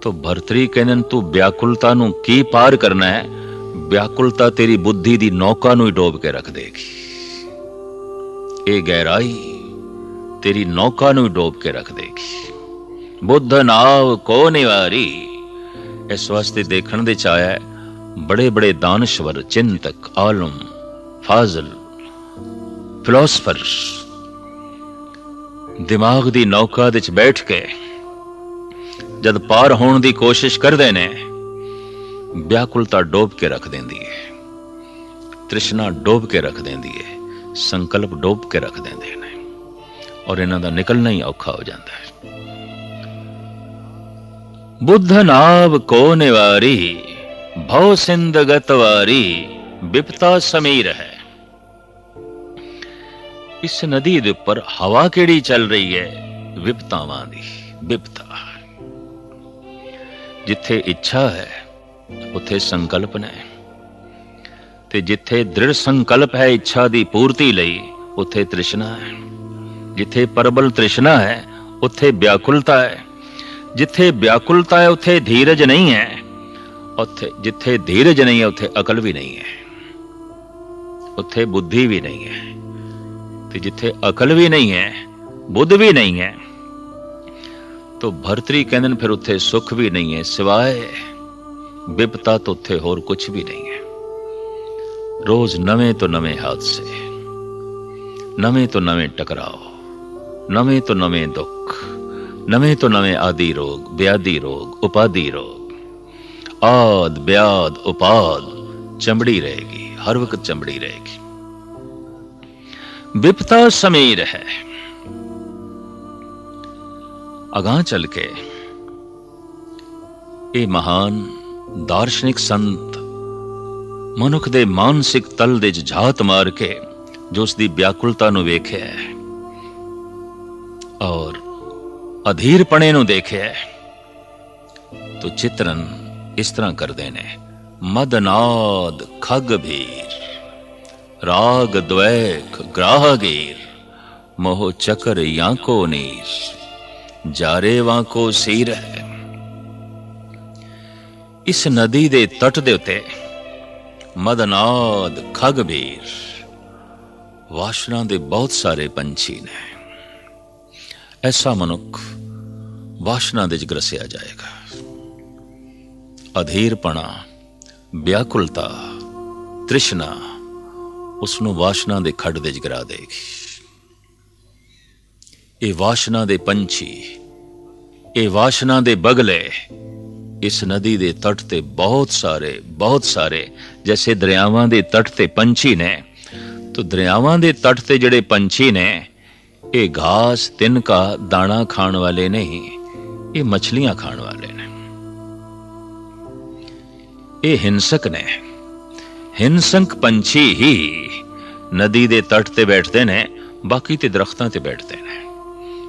ਤੋ ਭਰਤਰੀ ਕਹਿੰਦੇ ਤੂੰ ਵਿਆਕੁਲਤਾ ਨੂੰ ਕੀ ਪਾਰ ਕਰਨਾ ਹੈ? ਵਿਆਕੁਲਤਾ ਤੇਰੀ ਬੁੱਧੀ ਦੀ ਨੌਕਾ ਨੂੰ ਹੀ ਡੋਬ ਕੇ ਰੱਖ ਦੇਗੀ। ਇਹ ਗਹਿਰਾਈ ਤੇਰੀ ਨੌਕਾ ਨੂੰ ਹੀ ਡੋਬ ਕੇ ਰੱਖ ਦੇਗੀ। ਬੁੱਧ ਨਾਵ ਕੋ ਨਿਵਾਰੀ? ਇਸ ਵਾਸਤੇ ਦੇਖਣ ਦੇ ਚ ਆਇਆ ਹੈ, ਬੜੇ ਬੜੇ ਦਾਨਸ਼ਵਰ ਚਿੰਤਕ ਆਲਮ ਫਾਜ਼ਲ ਫਿਲਾਸਫਰਸ ਦਿਮਾਗ ਦੀ ਨੌਕਾ ਦੇ ਚ ਬੈਠ ਕੇ ਜਦ ਪਾਰ ਹੋਣ ਦੀ ਕੋਸ਼ਿਸ਼ ਕਰਦੇ ਨੇ ਵਿਆਕੁਲਤਾ ਡੋਬ ਕੇ ਰੱਖ ਦਿੰਦੀ ਹੈ ਤ੍ਰਿਸ਼ਨਾ ਡੋਬ ਕੇ ਰੱਖ ਦਿੰਦੀ ਹੈ ਸੰਕਲਪ ਡੋਬ ਕੇ ਰੱਖ ਦਿੰਦੇ ਨੇ ਔਰ ਇਹਨਾਂ ਦਾ ਨਿਕਲਣਾ ਹੀ ਔਖਾ ਹੋ ਜਾਂਦਾ ਹੈ ਬੁੱਧ ਨਾਵ ਕੋ ਨਿਵਾਰੀ ਭਉ ਸਿੰਧਗਤਵਾਰੀ ਵਿਪਤਾ ਸਮੀਰ ਹੈ। ਇਸ ਨਦੀ ਦੇ ਉੱਪਰ ਹਵਾ ਕਿਹੜੀ ਚੱਲ ਰਹੀ ਹੈ? ਵਿਪਤਾਵਾਂ ਦੀ ਵਿਪਤਾ ਜਿੱਥੇ ਇੱਛਾ ਹੈ, ਉੱਥੇ ਸੰਕਲਪ ਨੇ। ਤੇ ਜਿੱਥੇ ਦ੍ਰਿੜ ਸੰਕਲਪ ਹੈ ਇੱਛਾ ਦੀ ਪੂਰਤੀ ਲਈ, ਉੱਥੇ ਤ੍ਰਿਸ਼ਨਾ ਹੈ। ਜਿੱਥੇ ਪਰਬਲ ਤ੍ਰਿਸ਼ਨਾ ਹੈ, ਉੱਥੇ ਵਿਆਕੁਲਤਾ ਹੈ। ਜਿੱਥੇ ਵਿਆਕੁਲਤਾ ਹੈ, ਉੱਥੇ ਧੀਰਜ ਨਹੀਂ ਹੈ। ਉੱਥੇ ਜਿੱਥੇ ਧੀਰਜ ਨਹੀਂ ਹੈ ਉੱਥੇ ਅਕਲ ਵੀ ਨਹੀਂ ਹੈ ਉੱਥੇ ਬੁੱਧੀ ਵੀ ਨਹੀਂ ਹੈ ਤੇ ਜਿੱਥੇ ਅਕਲ ਵੀ ਨਹੀਂ ਹੈ ਬੁੱਧ ਵੀ ਨਹੀਂ ਹੈ ਤੋ ਭਰਤਰੀ ਕਹਿੰਦੇ ਨੇ ਫਿਰ ਉੱਥੇ ਸੁੱਖ ਵੀ ਨਹੀਂ ਹੈ ਸਿਵਾਏ ਵਿਪਤਾ ਤੋਂ ਉੱਥੇ ਹੋਰ ਕੁਝ ਵੀ ਨਹੀਂ ਹੈ ਰੋਜ਼ ਨਵੇਂ ਤੋਂ ਨਵੇਂ ਹਾਦਸੇ ਨਵੇਂ ਤੋਂ ਨਵੇਂ ਟਕਰਾਓ ਨਵੇਂ ਤੋਂ ਨਵੇਂ ਦੁੱਖ ਨਵੇਂ ਤੋਂ ਨਵੇਂ ਆਦੀ ਰੋਗ ਵਿਆਦੀ ਰੋਗ ਉਪਾਦੀ ਰੋਗ ਆਦ ਵਿਆਦ ਉਪਾਦ ਚਮੜੀ ਰਹੇਗੀ ਹਰ ਵਕਤ ਚਮੜੀ ਰਹੇਗੀ ਵਿਪਤਾ ਸਮੀਰ ਹੈ ਅਗਾਹ ਚੱਲ ਕੇ ਇਹ ਮਹਾਨ ਦਾਰਸ਼ਨਿਕ ਸੰਤ ਮਨੁੱਖ ਦੇ ਮਾਨਸਿਕ ਤਲ ਦੇ 'ਚ ਝਾਤ ਮਾਰ ਕੇ ਜੋ ਉਸ ਦੀ ਵਿਆਕੁਲਤਾ ਨੂੰ ਵੇਖਿਆ ਹੈ ਔਰ ਅਧੀਰਪਣੇ ਨੂੰ ਦੇਖਿਆ ਹੈ, ਤੋ ਚਿਤਰਨ ਇਸ ਤਰ੍ਹਾਂ ਕਰਦੇ ਨੇ। ਮਦਨਾਦ ਖਗ ਭੀਰ ਰਾਗ ਦ્વੈਖ ਗ੍ਰਾਹਗੀਰ, ਮੋਹ ਚਕਰ ਯਾਕੋ ਨੀਰ, ਜਾਰੇ ਵਾਂਕੋ ਸੀਰ ਹੈ। ਇਸ ਨਦੀ ਦੇ ਤਟ ਦੇ ਉੱਤੇ ਮਦਨਾਦ ਖਗ ਭੀਰ ਵਾਸ਼ਨਾ ਦੇ ਬਹੁਤ ਸਾਰੇ ਪੰਛੀ ਨੇ। ਐਸਾ ਮਨੁੱਖ ਵਾਸ਼ਨਾ ਦੇ ਵਿੱਚ ਗਰਸਿਆ ਜਾਏਗਾ। ਅਧੀਰਪਣਾ, ਵਿਆਕੁਲਤਾ, ਤ੍ਰਿਸ਼ਨਾ ਉਸ ਨੂੰ ਵਾਸ਼ਨਾ ਦੇ ਖੱਡ ਦੇ ਜਗਰਾ ਗਿਰਾ ਦੇਗੀ। ਇਹ ਵਾਸ਼ਨਾ ਦੇ ਪੰਛੀ, ਇਹ ਵਾਸ਼ਨਾ ਦੇ ਬਗਲੇ, ਇਸ ਨਦੀ ਦੇ ਤੱਟ ਤੇ ਬਹੁਤ ਸਾਰੇ ਬਹੁਤ ਸਾਰੇ, ਜੈਸੇ ਦਰਿਆਵਾਂ ਦੇ ਤੱਟ ਤੇ ਪੰਛੀ ਨੇ, ਤੋ ਦਰਿਆਵਾਂ ਦੇ ਤੱਟ ਤੇ ਜਿਹੜੇ ਪੰਛੀ ਨੇ, ਇਹ ਘਾਸ ਤਿਨਕਾ ਦਾਣਾ ਖਾਣ ਵਾਲੇ ਨਹੀਂ, ਇਹ ਮੱਛਲੀਆਂ ਖਾਣ ਵਾਲੇ। ਇਹ ਹਿੰਸਕ ਨੇ। ਹਿੰਸਕ ਪੰਛੀ ਹੀ ਨਦੀ ਦੇ ਤੱਟ ਤੇ ਬੈਠਦੇ ਨੇ, ਬਾਕੀ ਤੇ ਦਰਖਤਾਂ ਤੇ ਬੈਠਦੇ ਨੇ।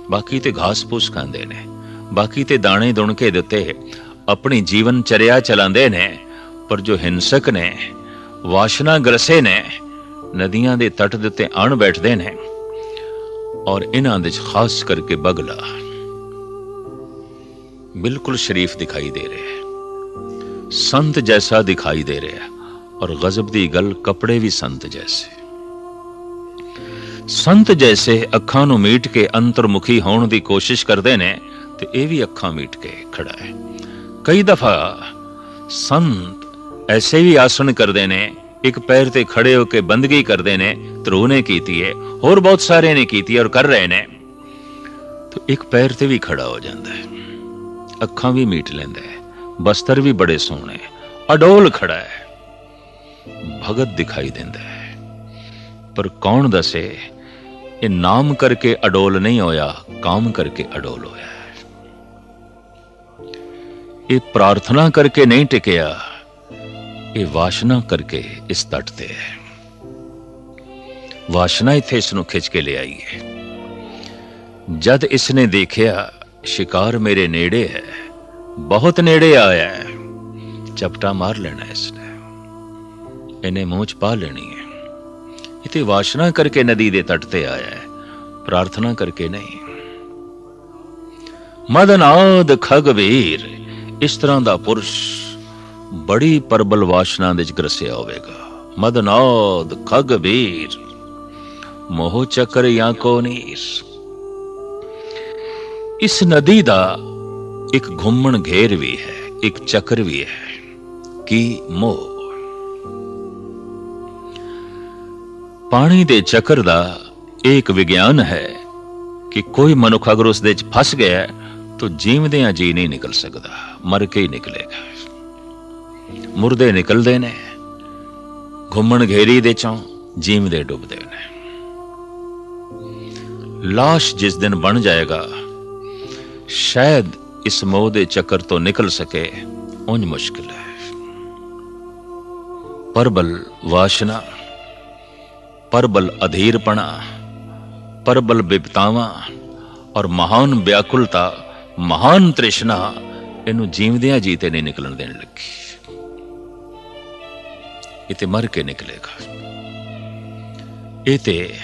ਬਾਕੀ ਤੇ ਘਾਸ ਫੂਸ ਖਾਂਦੇ ਨੇ। ਬਾਕੀ ਤੇ ਦਾਣੇ ਦੁਣਕੇ ਦੇ ਉੱਤੇ ਆਪਣੀ ਜੀਵਨ ਚਰਿਆ ਚਲਾਉਂਦੇ ਨੇ। ਪਰ ਜੋ ਹਿੰਸਕ ਨੇ, ਵਾਸ਼ਨਾ ਗਰਸੇ ਨੇ, ਨਦੀਆਂ ਦੇ ਤੱਟ ਦੇ ਉੱਤੇ ਆਣ ਬੈਠਦੇ ਨੇ ਔਰ ਇਹਨਾਂ ਦੇ ਖਾਸ ਕਰਕੇ ਬਗਲਾ ਬਿਲਕੁਲ ਸ਼ਰੀਫ ਦਿਖਾਈ ਦੇ ਰਿਹਾ ਸੰਤ ਜੈਸਾ ਦਿਖਾਈ ਦੇ ਰਿਹਾ ਔਰ ਗਜ਼ਬ ਦੀ ਗੱਲ ਕੱਪੜੇ ਵੀ ਸੰਤ ਜੈਸੇ। ਸੰਤ ਜੈਸੇ ਅੱਖਾਂ ਨੂੰ ਮੀਟ ਕੇ ਅੰਤਰਮੁਖੀ ਹੋਣ ਦੀ ਕੋਸ਼ਿਸ਼ ਕਰਦੇ ਨੇ ਤੇ ਇਹ ਵੀ ਅੱਖਾਂ ਮੀਟ ਕੇ ਖੜਾ ਹੈ। ਕਈ ਦਫਾ ਸੰਤ ਐਸੇ ਵੀ ਆਸਣ ਕਰਦੇ ਨੇ, ਇੱਕ ਪੈਰ ਤੇ ਖੜੇ ਹੋ ਕੇ ਬੰਦਗੀ ਕਰਦੇ ਨੇ ਧਰੂ ਕੀਤੀ ਹੈ, ਹੋਰ ਬਹੁਤ ਸਾਰੇ ਨੇ ਕੀਤੀ ਹੈ ਔਰ ਕਰ ਰਹੇ ਨੇ। ਤਾਂ ਇੱਕ ਪੈਰ ਤੇ ਵੀ ਖੜਾ ਹੋ ਜਾਂਦਾ ਹੈ। ਅੱਖਾਂ ਵੀ ਮੀਟ ਲੈਂਦਾ ਹੈ। ਬਸਤਰ ਵੀ ਬੜੇ ਸੋਹਣੇ, ਅਡੋਲ ਖੜਾ ਹੈ। ਭਗਤ ਦਿਖਾਈ ਦਿੰਦਾ ਹੈ। ਪਰ ਕੌਣ ਦੱਸੇ, ਇਹ ਨਾਮ ਕਰਕੇ ਅਡੋਲ ਨਹੀਂ ਹੋਇਆ, ਕਾਮ ਕਰਕੇ ਅਡੋਲ ਹੋਇਆ ਇਹ ਪ੍ਰਾਰਥਨਾ ਕਰਕੇ ਨਹੀਂ ਟਿਕਿਆ, ਇਹ ਵਾਸ਼ਨਾ ਕਰਕੇ ਇਸ ਤਟ ਤੇ ਹੈ। ਵਾਸ਼ਨਾ ਇੱਥੇ ਇਸ ਨੂੰ ਖਿੱਚ ਕੇ ਲਿਆਈ ਹੈ। ਜਦ ਇਸ ਨੇ ਦੇਖਿਆ, ਸ਼ਿਕਾਰ ਮੇਰੇ ਨੇੜੇ ਹੈ। ਬਹੁਤ ਨੇੜੇ ਆਇਆ ਹੈ। ਚਪਟਾ ਮਾਰ ਲੈਣਾ ਇਸ ਨੇ ਇਹਨੇ ਮੂੰਹ ਚ ਪਾ ਲੈਣੀ ਹੈ। ਇਤੇ ਵਾਸ਼ਨਾ ਕਰਕੇ ਨਦੀ ਦੇ ਤਟ ਤੇ ਆਇਆ ਹੈ। ਪ੍ਰਾਰਥਨਾ ਕਰਕੇ ਨਹੀਂ। ਮਦਨਾਦ ਖਗਵੀਰ, ਇਸ ਤਰ੍ਹਾਂ ਦਾ ਪੁਰਸ਼ ਬੜੀ ਪਰਬਲ ਵਾਸ਼ਨਾ ਦੇ ਚ ਗਰਸਿਆ ਹੋਵੇਗਾ। ਮਦਨਾਦ ਖਗਵੀਰ, ਮੋਹ ਚੱਕਰ ਜਾਂ ਕੋ ਇਸ ਨਦੀ ਦਾ ਇੱਕ ਘੁੰਮਣ ਘੇਰ ਵੀ ਹੈ, ਇੱਕ ਚੱਕਰ ਵੀ ਹੈ। ਕੀ ਮੋਹ? ਪਾਣੀ ਦੇ ਚੱਕਰ ਦਾ ਇੱਕ ਵਿਗਿਆਨ ਹੈ ਕਿ ਕੋਈ ਮਨੁੱਖ ਅਗਰ ਉਸ ਦੇ ਚ ਫਸ ਗਿਆ ਤਾਂ ਜੀਵਦਿਆਂ ਜੀ ਨਹੀਂ ਨਿਕਲ ਸਕਦਾ, ਮਰ ਕੇ ਹੀ ਨਿਕਲੇਗਾ। ਮੁਰਦੇ ਨਿਕਲਦੇ ਨੇ, ਘੁੰਮਣ ਘੇਰੀ ਦੇ ਚੋਂ ਜੀਵਦੇ ਡੁੱਬਦੇ ਨੇ। ਲਾਸ਼ ਜਿਸ ਦਿਨ ਬਣ ਜਾਏਗਾ, ਸ਼ਾਇਦ ਇਸ ਮੋਹ ਦੇ ਚੱਕਰ ਤੋਂ ਨਿਕਲ ਸਕੇ, ਉਂਝ ਮੁਸ਼ਕਿਲ ਹੈ। ਪਰਬਲ ਵਾਸ਼ਨਾ, ਪਰਬਲ ਅਧੀਰਪਣਾ, ਪਰਬਲ ਬਿਪਤਾਵਾਂ ਔਰ ਮਹਾਨ ਵਿਆਕੁਲਤਾ, ਮਹਾਨ ਤ੍ਰਿਸ਼ਨਾ, ਇਹਨੂੰ ਜੀਵਦਿਆਂ ਜੀਤੇ ਨਹੀਂ ਨਿਕਲਣ ਦੇਣ ਲੱਗੀ। ਇਹ ਤੇ ਮਰ ਕੇ ਨਿਕਲੇਗਾ। ਇਹ ਤੇ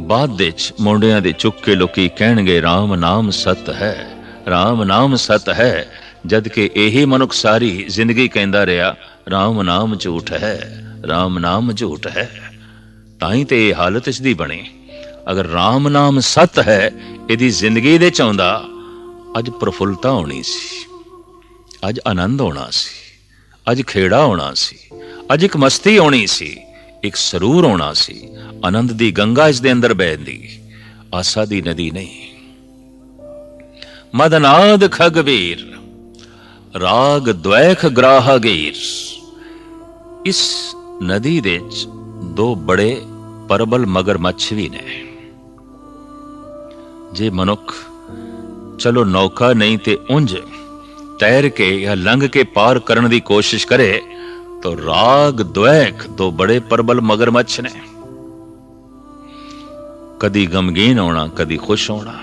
ਬਾਅਦ ਵਿੱਚ ਮੁੰਡਿਆਂ ਦੇ ਚੁੱਕ ਕੇ ਲੋਕੀ ਕਹਿਣਗੇ RAM ਨਾਮ ਸਤ ਹੈ। RAM ਨਾਮ ਸਤ ਹੈ, ਜਦ ਕਿ ਇਹੀ ਮਨੁੱਖ ਸਾਰੀ ਜ਼ਿੰਦਗੀ ਕਹਿੰਦਾ ਰਿਹਾ RAM ਨਾਮ ਝੂਠ ਹੈ RAM ਨਾਮ ਝੂਠ ਹੈ। ਤਾਂ ਹੀ ਤੇ ਇਹ ਹਾਲਤ ਇਸ ਦੀ ਬਣੀ। ਅਗਰ RAM ਨਾਮ ਸਤ ਹੈ, ਇਹਦੀ ਜ਼ਿੰਦਗੀ ਦੇ ਚ ਆਉਂਦਾ ਅੱਜ ਪ੍ਰਫੁੱਲਤਾ ਹੋਣੀ ਸੀ। ਅੱਜ ਆਨੰਦ ਹੋਣਾ ਸੀ। ਅੱਜ ਖੇੜਾ ਹੋਣਾ ਸੀ। ਅੱਜ ਇੱਕ ਮਸਤੀ ਹੋਣੀ ਸੀ। ਇੱਕ ਸਰੂਰ ਹੋਣਾ ਸੀ। ਆਨੰਦ ਦੀ ਗੰਗਾ ਇਸ ਦੇ ਅੰਦਰ ਬਹਿੰਦੀ। ਆਸਾ ਦੀ ਨਦੀ ਨਹੀਂ। ਮਦਨਾਦ ਖਗਵੀਰ, ਰਾਗ ਦ્વੈਖ ਗ੍ਰਾਹਗੀਰ। ਇਸ ਨਦੀ ਦੇ ਚ ਦੋ ਬੜੇ ਪਰਬਲ ਮਗਰਮੱਛ ਵੀ ਨੇ। ਜੇ ਮਨੁੱਖ ਚਲੋ ਨੌਕਾ ਨਹੀਂ ਤੇ ਉਂਝ ਤੈਰ ਕੇ ਜਾਂ ਲੰਘ ਕੇ ਪਾਰ ਕਰਨ ਦੀ ਕੋਸ਼ਿਸ਼ ਕਰੇ, ਤਾਂ ਰਾਗ ਦ્વੈਖ ਦੋ ਬੜੇ ਪਰਬਲ ਮਗਰਮੱਛ ਨੇ। ਕਦੀ ਗਮਗੀਨ ਹੋਣਾ ਕਦੀ ਖੁਸ਼ ਹੋਣਾ।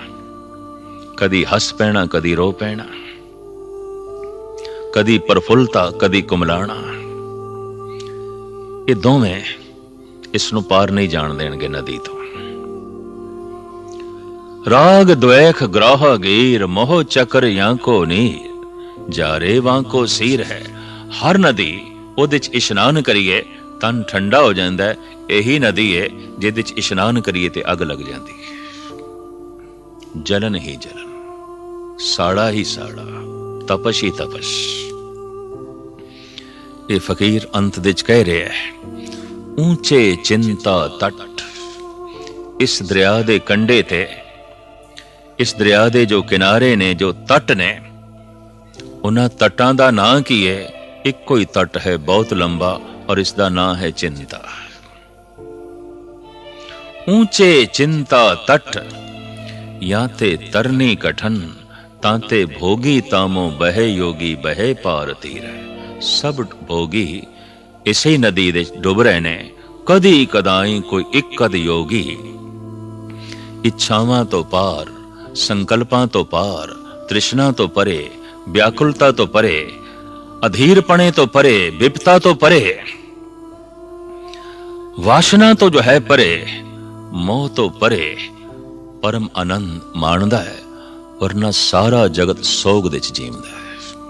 ਕਦੀ ਹੱਸ ਪੈਣਾ, ਕਦੀ ਰੋ ਪੈਣਾ। ਕਦੀ ਪਰਫੁੱਲਤਾ, ਕਦੀ ਕੁਮਲਾਣਾ। ਇਹ ਦੋਵੇਂ ਇਸ ਨੂੰ ਪਾਰ ਨਹੀਂ ਜਾਣ ਦੇਣਗੇ ਨਦੀ ਤੋਂ। ਰਾਗ ਦ્વੈਖ ਗ੍ਰਾਹ ਗੀਰ ਮੋਹ, ਚੱਕਰ ਜਾਂ ਕੋ ਨੀਰ ਜਾਰੇ ਵਾਂ ਕੋ ਸੀਰ ਹੈ। ਹਰ ਨਦੀ ਉਹਦੇ ਚ ਇਸ਼ਨਾਨ ਕਰੀਏ, ਤਨ ਠੰਡਾ ਹੋ ਜਾਂਦਾ ਇਹੀ ਨਦੀ ਹੈ ਜਿਹਦੇ ਚ ਇਸ਼ਨਾਨ ਕਰੀਏ ਤੇ ਅੱਗ ਲੱਗ ਜਾਂਦੀ ਹੈ। ਜਲਨ ਹੀ ਜਲਨ। ਸਾੜਾ ਹੀ ਸਾੜਾ ਤਪਸ਼ ਹੀ ਤਪਸ਼ ਇਹ ਫਕੀਰ ਅੰਤ ਦੇ ਚ ਕਹਿ ਰਿਹਾ ਹੈ ਉੱਚੇ ਚਿੰਤਾ ਤਟ ਇਸ ਦਰਿਆ ਦੇ ਕੰਢੇ ਤੇ ਇਸ ਦਰਿਆ ਦੇ ਜੋ ਕਿਨਾਰੇ ਨੇ ਜੋ ਤਟ ਨੇ ਉਹਨਾਂ ਤਟਾਂ ਦਾ ਨਾਂ ਕੀ ਹੈ ਇੱਕੋ ਹੀ ਤਟ ਹੈ ਬਹੁਤ ਲੰਬਾ ਔਰ ਇਸ ਦਾ ਨਾਂ ਹੈ ਚਿੰਤਾ ਉੱਚੇ ਚਿੰਤਾ ਤਟ ਜਾਂ ਤੇ ਤਰਨੀ ਕਠਨ ਤਾਂ ਤੇ ਭੋਗੀ ਤਾਮੋ ਬਹਿ ਯੋਗੀ ਬਹਿ ਪਾਰ ਤੀਰ ਸਭ ਭੋਗੀ ਇਸੇ ਨਦੀ ਦੇ ਡੁੱਬ ਰਹੇ ਨੇ ਕਦੀ ਕਦਾਈ ਕੋਈ ਇੱਕ ਕਦ ਯੋਗੀ ਇੱਛਾਵਾਂ ਤੋਂ ਪਾਰ ਸੰਕਲਪਾਂ ਤੋਂ ਪਾਰ ਤ੍ਰਿਸ਼ਨਾ ਤੋਂ ਪਰੇ ਵਿਆਕੁਲਤਾ ਤੋਂ ਪਰੇ ਅਧੀਰਪਣੇ ਤੋਂ ਪਰੇ ਵਿਪਤਾ ਤੋਂ ਪਰੇ ਵਾਸ਼ਨਾ ਤੋਂ ਜੋ ਹੈ ਪਰੇ ਮੋਹ ਤੋਂ ਪਰੇ ਪਰਮ ਆਨੰਦ ਮਾਣਦਾ ਹੈ ਵਰਨਾ ਸਾਰਾ ਜਗਤ ਸੋਗ ਦੇ ਚ ਜੀਵਦਾ ਹੈ।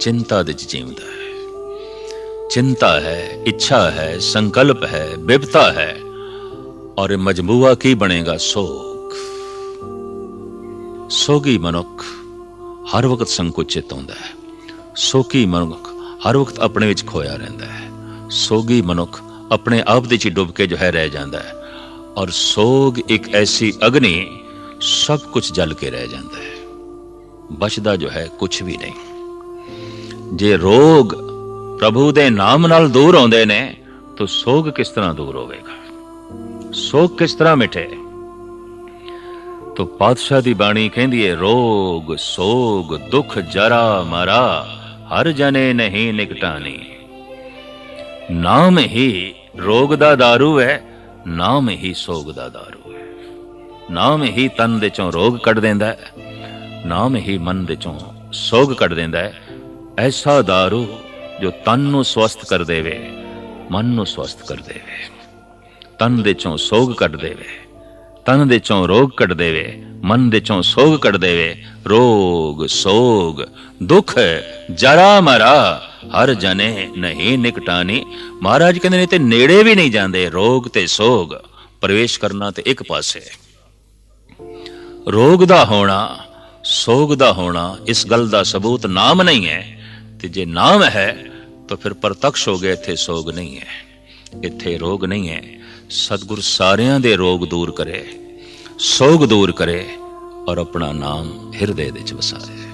ਚਿੰਤਾ ਦੇ ਚ ਜੀਵਦਾ ਹੈ। ਚਿੰਤਾ ਹੈ, ਇੱਛਾ ਹੈ, ਸੰਕਲਪ ਹੈ, ਬਿਪਤਾ ਹੈ। ਔਰ ਇਹ ਮਜਮੂਆ ਕੀ ਬਣੇਗਾ? ਸੋਗ। ਸੋਗੀ ਮਨੁੱਖ ਹਰ ਵਕਤ ਸੰਕੁਚਿਤ ਹੁੰਦਾ ਹੈ। ਸੋਗੀ ਮਨੁੱਖ ਹਰ ਵਕਤ ਆਪਣੇ ਵਿੱਚ ਖੋਇਆ ਰਹਿੰਦਾ ਹੈ। ਸੋਗੀ ਮਨੁੱਖ ਆਪਣੇ ਆਪ ਦੇ ਚ ਹੀ ਡੁੱਬ ਕੇ ਜੋ ਹੈ ਰਹਿ ਜਾਂਦਾ ਹੈ। ਔਰ ਸੋਗ ਇੱਕ ਐਸੀ ਅਗਨੀ ਸਭ ਕੁਝ ਜਲ ਕੇ ਰਹਿ ਜਾਂਦਾ ਹੈ ਬਚਦਾ ਜੋ ਹੈ ਕੁਝ ਵੀ ਨਹੀਂ ਜੇ ਰੋਗ ਪ੍ਰਭੂ ਦੇ ਨਾਮ ਨਾਲ ਦੂਰ ਆਉਂਦੇ ਨੇ ਤਾਂ ਸੋਗ ਕਿਸ ਤਰ੍ਹਾਂ ਦੂਰ ਹੋਵੇਗਾ ਸੋਗ ਕਿਸ ਤਰ੍ਹਾਂ ਮਿਟੇ ਤੋ ਪਾਤਸ਼ਾਹ ਦੀ ਬਾਣੀ ਕਹਿੰਦੀ ਹੈ ਰੋਗ ਸੋਗ ਦੁੱਖ ਜਰਾ ਮਰਾ ਹਰ ਜਨੇ ਨਹੀਂ ਨਿਕਟਾਨੀ ਨਾਮ ਹੀ ਰੋਗ ਦਾ दारू ਹੈ ਨਾਮ ਹੀ ਸੋਗ ਦਾ दारू ਹੈ ਨਾਮ ਹੀ ਤਨ ਦੇ ਚੋਂ ਰੋਗ ਕੱਢ ਦਿੰਦਾ ਹੈ, ਨਾਮ ਹੀ ਮਨ ਦੇ ਚੋਂ ਸੋਗ ਕੱਢ ਦਿੰਦਾ ਹੈ। ਐਸਾ दारू ਜੋ ਤਨ ਨੂੰ ਸਵਸਥ ਕਰ ਦੇਵੇ, ਮਨ ਨੂੰ ਸਵਸਥ ਕਰ ਦੇਵੇ। ਤਨ ਦੇ ਚੋਂ ਸੋਗ ਕੱਢ ਦੇਵੇ, ਤਨ ਦੇ ਚੋਂ ਰੋਗ ਕੱਢ ਦੇਵੇ, ਮਨ ਦੇ ਚੋਂ ਸੋਗ ਕੱਢ ਦੇਵੇ। ਰੋਗ, ਸੋਗ, ਦੁੱਖ, ਜਰਾ ਮਰਾ, ਹਰ ਜਨੇ ਨਹੀਂ ਨਿਕਟਾਨੀ। ਮਹਾਰਾਜ ਕਹਿੰਦੇ ਨੇ ਤੇ ਨੇੜੇ ਵੀ ਨਹੀਂ ਜਾਂਦੇ, ਰੋਗ ਤੇ ਸੋਗ, ਪ੍ਰਵੇਸ਼ ਕਰਨਾ ਤੇ ਇੱਕ ਪਾਸੇ। ਰੋਗ ਦਾ ਹੋਣਾ, ਸੋਗ ਦਾ ਹੋਣਾ, ਇਸ ਗੱਲ ਦਾ ਸਬੂਤ ਨਾਮ ਨਹੀਂ ਹੈ। ਤੇ ਜੇ ਨਾਮ ਹੈ, ਤਾਂ ਫਿਰ ਪ੍ਰਤੱਖ ਹੋ ਗਿਆ ਇੱਥੇ ਸੋਗ ਨਹੀਂ ਹੈ। ਇੱਥੇ ਰੋਗ ਨਹੀਂ ਹੈ। ਸਤਿਗੁਰ ਸਾਰਿਆਂ ਦੇ ਰੋਗ ਦੂਰ ਕਰੇ, ਸੋਗ ਦੂਰ ਕਰੇ ਔਰ ਆਪਣਾ ਨਾਮ ਹਿਰਦੇ ਦੇ ਵਿੱਚ ਵਸਾਏ